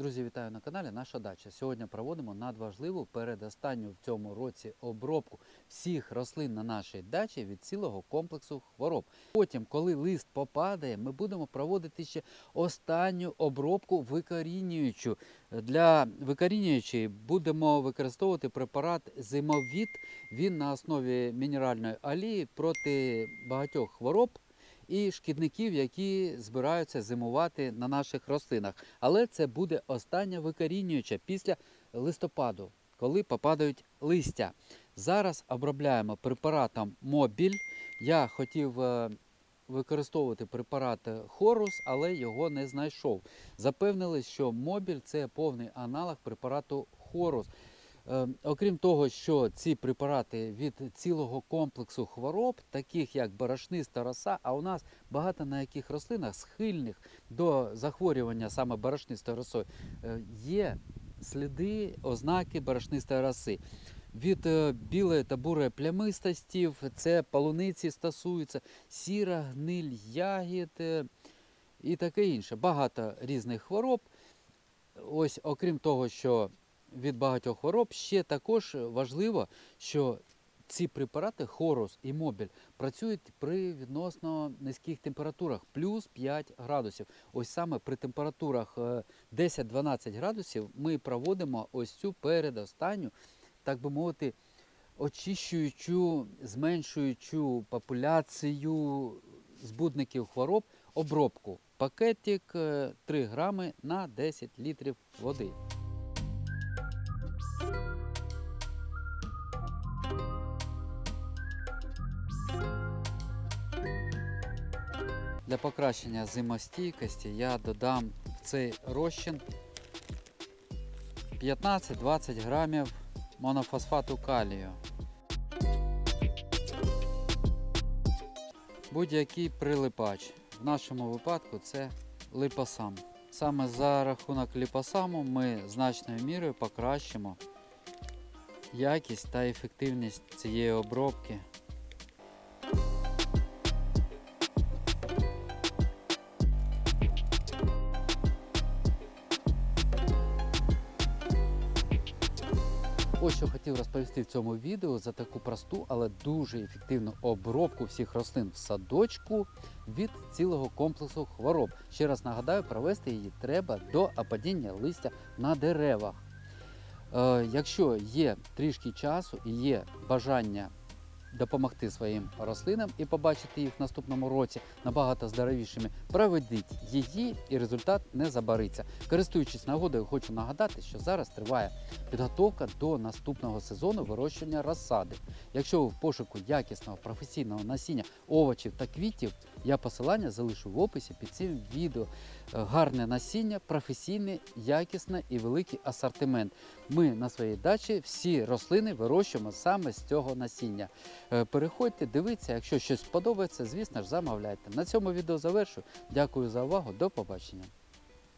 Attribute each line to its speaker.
Speaker 1: Друзі, вітаю на каналі Наша дача. Сьогодні проводимо надважливу передостанню в цьому році обробку всіх рослин на нашій дачі від цілого комплексу хвороб. Потім, коли лист попадає, ми будемо проводити ще останню обробку викорінюючу. Для викорінюючої будемо використовувати препарат зимовід. Він на основі мінеральної олії проти багатьох хвороб і шкідників, які збираються зимувати на наших рослинах. Але це буде остання викорінююча після листопаду, коли попадають листя. Зараз обробляємо препаратом Мобіль. Я хотів е, використовувати препарат Хорус, але його не знайшов. Запевнили, що Мобіль це повний аналог препарату Хорус. Е, Окрім того, що ці препарати від цілого комплексу хвороб, таких як борошниста роса, а у нас багато на яких рослинах схильних до захворювання саме борошнистою росою, е, є сліди, ознаки борошнистої роси. Від е, білої та бурої плямистості, це полуниці стосується, сіра гниль ягід і таке інше. Багато різних хвороб. Ось, окрім того, що від багатьох хвороб, ще також важливо, що ці препарати Хорус і Мобіль працюють при відносно низьких температурах, плюс 5 градусів. Ось саме при температурах е, 10-12 градусів ми проводимо ось цю передостанню, так би мовити, очищуючу, зменшуючу популяцію збудників хвороб обробку. Пакетик е, 3 грами на 10 літрів води. Для покращення зимостійкості я додам в цей розчин 15-20 грамів монофосфату калію. Будь-який прилипач. В нашому випадку це липосам. Саме за рахунок ліпосаму ми значною мірою покращимо якість та ефективність цієї обробки. Ось що хотів розповісти в цьому відео за таку просту, але дуже ефективну обробку всіх рослин в садочку від цілого комплексу хвороб. Ще раз нагадаю, провести її треба до опадіння листя на деревах. Е, якщо є трішки часу і є бажання допомогти своїм рослинам і побачити їх в наступному році набагато здоровішими, проведіть її і результат не забариться. Користуючись нагодою, хочу нагадати, що зараз триває підготовка до наступного сезону вирощування розсади. Якщо ви в пошуку якісного професійного насіння овочів та квітів, я посилання залишу в описі під цим відео. Гарне насіння, професійне, якісне і великий асортимент. Ми на своїй дачі всі рослини вирощуємо саме з цього насіння. Е, Переходьте, дивіться, якщо щось сподобається, звісно ж, замовляйте. На цьому відео завершу. Дякую за увагу. До побачення.